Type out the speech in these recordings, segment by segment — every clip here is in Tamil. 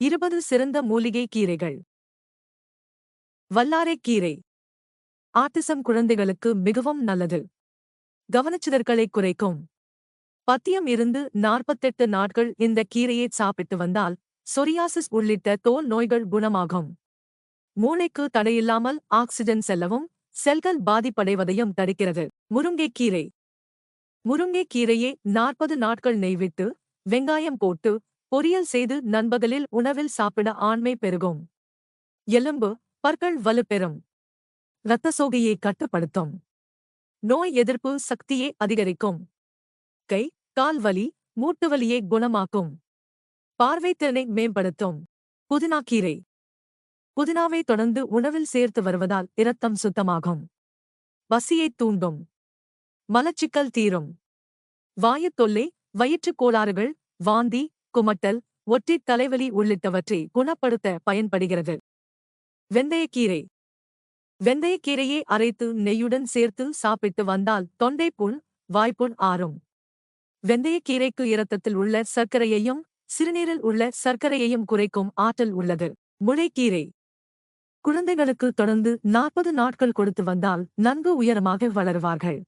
இருபது சிறந்த மூலிகை கீரைகள். வல்லாரைக் கீரை. ஆட்டிசம் குழந்தைகளுக்கு மிகவும் நல்லது. கவனச்சிதற்களை குறைக்கும். பத்தியம் இருந்து நாற்பத்தெட்டு நாட்கள் இந்த கீரையை சாப்பிட்டு வந்தால் சொரியாசிஸ் உள்ளிட்ட தோல் நோய்கள் குணமாகும். மூளைக்கு தடையில்லாமல் ஆக்சிஜன் செல்லவும் செல்கள் பாதிப்படைவதையும் தடுக்கிறது. முருங்கைக்கீரை முருங்கைக்கீரையை நாற்பது நாட்கள் நெய்விட்டு வெங்காயம் போட்டு பொரியல் செய்து நண்பகலில் உணவில் சாப்பிட ஆண்மை பெருகும். எலும்பு பற்கள் வலுப்பெறும் இரத்த சோகையை கட்டுப்படுத்தும். நோய் எதிர்ப்பு சக்தியை அதிகரிக்கும். கை கால் வலி மூட்டு வலியை குணமாக்கும். பார்வைத்திறனை மேம்படுத்தும். புதினாக்கீரை புதினாவை தொடர்ந்து உணவில் சேர்த்து வருவதால் இரத்தம் சுத்தமாகும். பசியைத் தூண்டும். மலச்சிக்கல் தீரும். வாயுத் தொல்லை வயிற்றுக் கோளாறுகள் வாந்தி குமட்டல் ஒற்றித் தலைவலி உள்ளிட்டவற்றை குணப்படுத்த பயன்படுகிறது. வெந்தயக்கீரை. வெந்தயக்கீரையை அரைத்து நெய்யுடன் சேர்த்து சாப்பிட்டு வந்தால் தொண்டைப்புண் வாய்ப்புண் ஆறும். வெந்தயக்கீரைக்கு இரத்தத்தில் உள்ள சர்க்கரையையும் சிறுநீரில் உள்ள சர்க்கரையையும் குறைக்கும் ஆற்றல் உள்ளது. முளைக்கீரை. குழந்தைகளுக்கு தொடர்ந்து நாற்பது நாட்கள் கொடுத்து வந்தால் நன்கு உயரமாக வளருவார்கள்.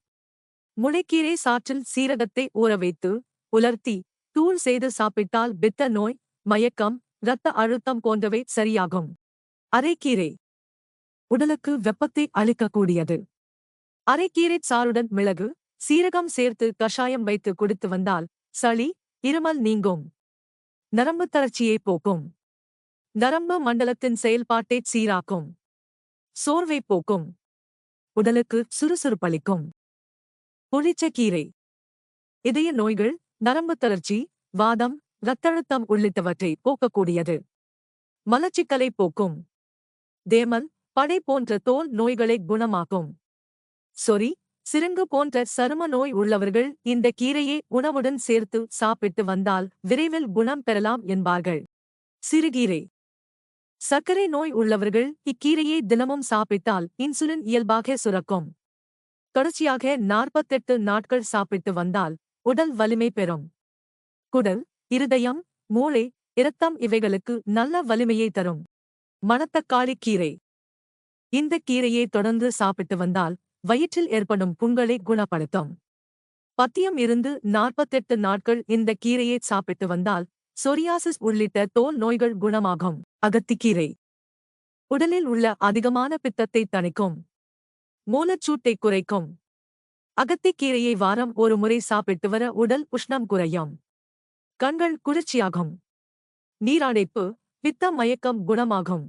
முளைக்கீரை சாற்றில் சீரகத்தை ஊற வைத்து உலர்த்தி தூள் செய்து சாப்பிட்டால் பித்த நோய் மயக்கம் இரத்த அழுத்தம் போன்றவை சரியாகும். அரைக்கீரை. உடலுக்கு வெப்பத்தை அளிக்கக்கூடியது. அரைக்கீரை சாறுடன் மிளகு சீரகம் சேர்த்து கஷாயம் வைத்து குடித்து வந்தால் சளி இருமல் நீங்கும். நரம்பு தளர்ச்சியை போக்கும். நரம்பு மண்டலத்தின் செயல்பாட்டை சீராக்கும். சோர்வை போக்கும். உடலுக்கு சுறுசுறுப்பளிக்கும். புளிச்சக்கீரை. இதய நோய்கள் நரம்பு தளர்ச்சி வாதம் இரத்தழுத்தம் உள்ளிட்டவற்றை போக்கக்கூடியது. மலச்சிக்கலை போக்கும். தேமல் படை போன்ற தோல் நோய்களை குணமாக்கும். சொறி சிறுங்கு போன்ற சரும நோய் உள்ளவர்கள் இந்த கீரையை உணவுடன் சேர்த்து சாப்பிட்டு வந்தால் விரைவில் குணம் பெறலாம் என்பார்கள். சிறுகீரை. சர்க்கரை நோய் உள்ளவர்கள் இக்கீரையை தினமும் சாப்பிட்டால் இன்சுலின் இயல்பாக சுரக்கும். தொடர்ச்சியாக நாற்பத்தெட்டு நாட்கள் சாப்பிட்டு வந்தால் உடல் வலிமை பெறும். குடல் இருதயம் மூளை இரத்தம் இவைகளுக்கு நல்ல வலிமையை தரும். மணத்தக்காளி கீரை. இந்த கீரையை தொடர்ந்து சாப்பிட்டு வந்தால் வயிற்றில் ஏற்படும் புண்களை குணப்படுத்தும். பத்தியம் இருந்து நாற்பத்தெட்டு நாட்கள் இந்த கீரையை சாப்பிட்டு வந்தால் சொரியாசிஸ் உள்ளிட்ட தோல் நோய்கள் குணமாகும். அகத்திக்கீரை உடலில் உள்ள அதிகமான பித்தத்தை தணிக்கும். மூலச்சூட்டை குறைக்கும். அகத்திக்கீரையை வாரம் ஒரு முறை சாப்பிட்டு வர உடல் உஷ்ணம் குறையும். கண்கள் குளிர்ச்சியாகும். நீராடைப்பு பித்த மயக்கம் குணமாகும்.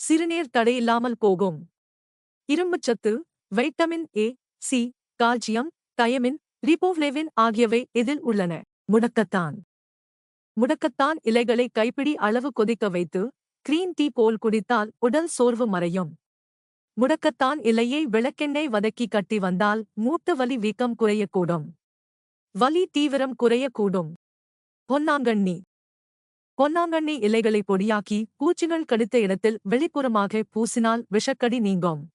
சிறுநீர் தடையில்லாமல் போகும். இரும்புச்சத்து vitamin A C calcium thiamine riboflavin ஆகியவை இதில் உள்ளன. முடக்கத்தான். முடக்கத்தான் இலைகளை கைப்பிடி அளவு கொதிக்க வைத்து கிரீன் டீ போல் குடித்தால் உடல் சோர்வு மறையும். முடக்கத்தான் இலையை விளக்கெண்ணெய் வதக்கி கட்டி வந்தால் மூட்டு வலி வீக்கம் குறையக்கூடும். வலி தீவிரம் குறையக்கூடும். பொன்னாங்கண்ணி. பொன்னாங்கண்ணி இலைகளை பொடியாக்கி பூச்சிகள் கடித்த இடத்தில் வெளிப்புறமாக பூசினால் விஷக்கடி நீங்கும்.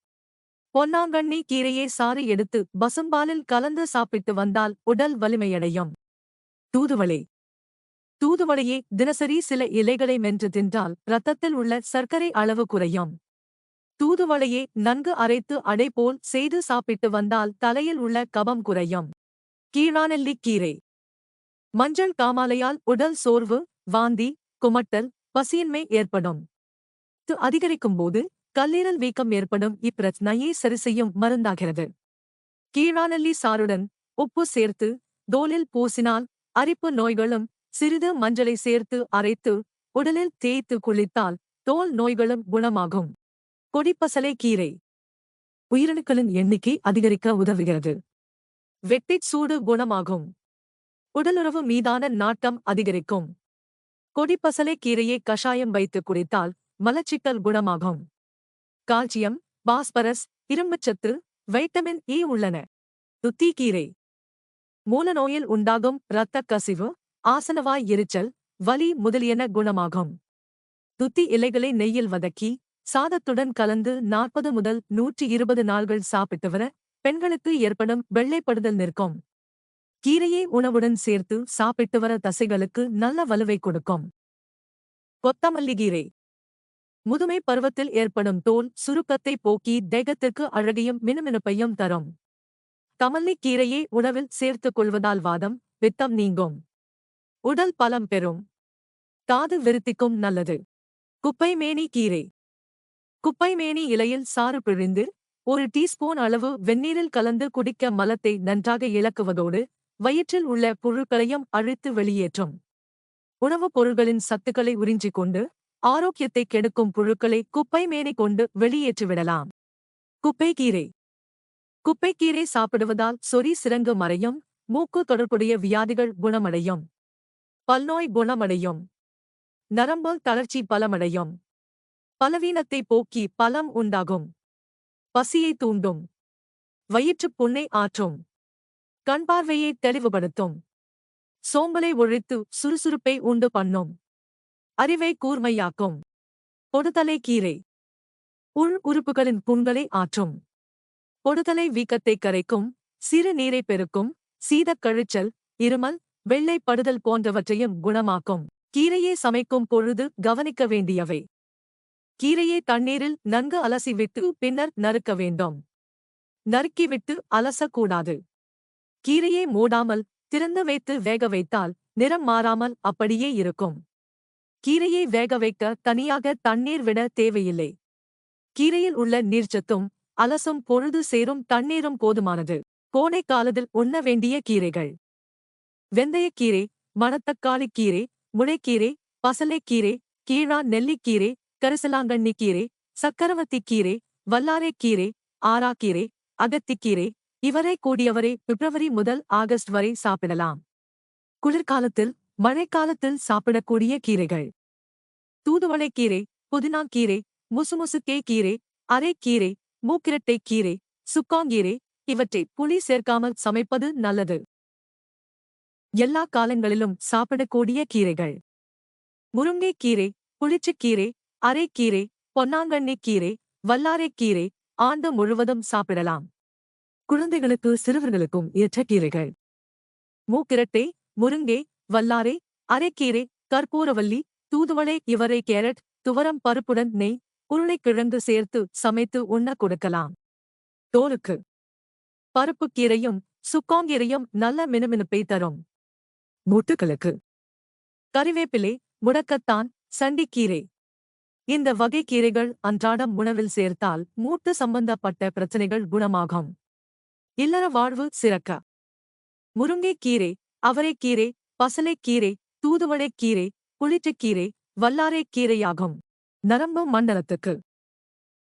பொன்னாங்கண்ணி கீரையை சாறு எடுத்து பசும்பாலில் கலந்து சாப்பிட்டு வந்தால் உடல் வலிமையடையும். தூதுவளை. தூதுவளையை தினசரி சில இலைகளை மென்று தின்றால் இரத்தத்தில் உள்ள சர்க்கரை அளவு குறையும். தூதுவளையை நன்கு அரைத்து அடைபோல் செய்து சாப்பிட்டு வந்தால் தலையில் உள்ள கபம் குறையும். கீழானல்லி கீரை. மஞ்சள் காமாலையால் உடல் சோர்வு வாந்தி குமட்டல் பசியின்மை ஏற்படும். அதிகரிக்கும் அதிகரிக்கும்போது கல்லீரல் வீக்கம் ஏற்படும். இப்பிரச்சனையை சரிசெய்யும் மருந்தாகிறது. கீழானெல்லி சாறுடன் உப்பு சேர்த்து தோலில் பூசினால் அரிப்பு நோய்களும் சிறிது மஞ்சளை சேர்த்து அரைத்து உடலில் தேய்த்து குளித்தால் தோல் நோய்களும் குணமாகும். கொடிப்பசலை கீரை. உயிரணுக்களின் எண்ணிக்கை அதிகரிக்க உதவுகிறது. வெட்டிச் சூடு குணமாகும். உடலுறவு மீதான நாட்டம் அதிகரிக்கும். கொடிப்பசலை கீரையை கஷாயம் வைத்து குடித்தால் மலச்சிக்கல் குணமாகும். கால்சியம் பாஸ்பரஸ் இரும்புச்சத்து வைட்டமின் இ உள்ளன. துத்திக்கீரை மூலநோயில் உண்டாகும் இரத்த கசிவு ஆசனவாய் எரிச்சல் வலி முதலியன குணமாகும். துத்தி இலைகளை நெய்யில் வதக்கி சாதத்துடன் கலந்து நாற்பது முதல் நூற்றி இருபது நாள்கள் சாப்பிட்டு வர பெண்களுக்கு ஏற்படும் வெள்ளைப்படுதல் நிற்கும். கீரையை உணவுடன் சேர்த்து சாப்பிட்டு வர தசைகளுக்கு நல்ல வலுவை கொடுக்கும். கொத்தமல்லி கீரை. முதுமை பருவத்தில் ஏற்படும் தோல் சுருக்கத்தை போக்கி தேகத்திற்கு அழகையும் மினுமினுப்பையும் தரும். கமல்லி கீரையை உணவில் சேர்த்துக் கொள்வதால் வாதம் பித்தம் நீங்கும். உடல் பலம் பெறும். தாது விருத்திக்கும் நல்லது. குப்பைமேனி கீரை. குப்பைமேனி இலையில் சாறு பிழிந்து ஒரு டீஸ்பூன் அளவு வெந்நீரில் கலந்து குடிக்க மலத்தை நன்றாக இழக்குவதோடு வயிற்றில் உள்ள புழுக்களையும் அழித்து வெளியேற்றும். உணவுப் பொருள்களின் சத்துக்களை உறிஞ்சிக் கொண்டு ஆரோக்கியத்தை கெடுக்கும் புழுக்களை குப்பைமேனி கொண்டு வெளியேற்றிவிடலாம். குப்பைக்கீரை. குப்பைக்கீரை சாப்பிடுவதால் சொறி சிறங்கு மறையும் மூக்கு தொடர்புடைய வியாதிகள் குணமடையும். பல்நோய் குணமடையும். நரம்பு தளர்ச்சி பலமடையும். பலவீனத்தை போக்கி பலம் உண்டாகும். பசியை தூண்டும். வயிற்றுப் புண்ணை ஆற்றும். கண்பார்வையை தெளிவுபடுத்தும். சோம்பலை ஒழித்து சுறுசுறுப்பை உண்டு பண்ணும். அறிவை கூர்மையாக்கும். பொடுதலை கீரை. உள் உறுப்புகளின் புண்களை ஆற்றும். பொடுதலை வீக்கத்தை கரைக்கும். சிறு நீரை பெருக்கும். சீதக் கழிச்சல் இருமல் வெள்ளை படுதல் போன்றவற்றையும் குணமாக்கும். கீரையை சமைக்கும் பொழுது கவனிக்க வேண்டியவை. கீரையை தண்ணீரில் நன்கு அலசிவிட்டு பின்னர் நறுக்க வேண்டும். நறுக்கிவிட்டு அலசக்கூடாது. கீரையை மூடாமல் திறந்து வைத்து வேக வைத்தால் நிறம் மாறாமல் அப்படியே இருக்கும். கீரையை வேக வைக்க தனியாக தண்ணீர் விட தேவையில்லை. கீரையில் உள்ள நீர்ச்சத்தும் அலசும் பொழுது சேரும் தண்ணீரும் போதுமானது. கோடை காலத்தில் உண்ண வேண்டிய கீரைகள். வெந்தயக்கீரை மணத்தக்காளி கீரை முளைக்கீரை பசலைக்கீரை கீழா நெல்லிக்கீரை கரிசலாங்கண்ணி கீரை சக்கரவத்திக் கீரை வல்லாரைக்கீரை ஆராக்கீரை அகத்திக்கீரை இவரை கூடியவரை பிப்ரவரி முதல் ஆகஸ்ட் வரை சாப்பிடலாம். குளிர்காலத்தில் மழைக்காலத்தில் சாப்பிடக்கூடிய கீரைகள். தூதுவளை கீரை புதினா கீரை முசுமுசுக்கே கீரை அரைக்கீரை மூக்கிரட்டை கீரை சுக்காங்கீரை இவற்றை புளி சேர்க்காமல் சமைப்பது நல்லது. எல்லா காலங்களிலும் சாப்பிடக்கூடிய கீரைகள். முருங்கைக்கீரை புளிச்சக்கீரை அரைக்கீரை பொன்னாங்கண்ணிக் கீரை வல்லாரைக்கீரை ஆண்டு முழுவதும் சாப்பிடலாம். குழந்தைகளுக்கு சிறுவர்களுக்கும் ஏற்ற கீரைகள். மூக்கிரட்டை முருங்கை வல்லாரை அரைக்கீரை கற்பூரவல்லி தூதுவளை இவரை கேரட் துவரம் பருப்புடன் நெய் உருளைக்கிழங்கு சேர்த்து சமைத்து உண்ண கொடுக்கலாம். தோலுக்கு. பருப்புக் கீரையும் சுக்காங்கீரையும் நல்ல மினுமினுப்பை தரும். மூட்டுகளுக்கு. கறிவேப்பிலை முடக்கத்தான் சண்டிக்கீரை. இந்த வகை கீரைகள் அன்றாடம் உணவில் சேர்த்தால் மூட்டு சம்பந்தப்பட்ட பிரச்சனைகள் குணமாகும். இல்லற வாழ்வு சிறக்க. முருங்கைக்கீரை அவரைக்கீரை பசலைக்கீரை தூதுவளைக்கீரை புளிச்சக்கீரை வல்லாரைக்கீரையாகும் நரம்பு மண்டலத்துக்கு.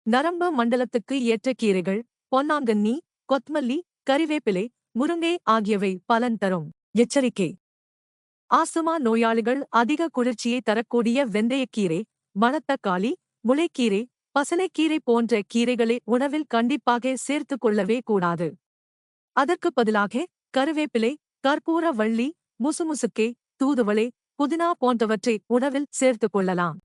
நரம்பு மண்டலத்துக்கு ஏற்ற கீரைகள் பொன்னாங்கண்ணி கொத்மல்லி கறிவேப்பிலை முருங்கை ஆகியவை பலன் தரும். எச்சரிக்கை. ஆஸ்துமா நோயாளிகள் அதிக குளிர்ச்சியை தரக்கூடிய வெந்தயக்கீரை மணத்தக்காளி முளைக்கீரை பசனைக்கீரை போன்ற கீரைகளை உணவில் கண்டிப்பாக சேர்த்துக் கொள்ளவே கூடாது. அதற்கு பதிலாக கருவேப்பிலை கற்பூர வள்ளி முசுமுசுக்கே தூதுவளை புதினா போன்றவற்றை உணவில் சேர்த்துக் கொள்ளலாம்.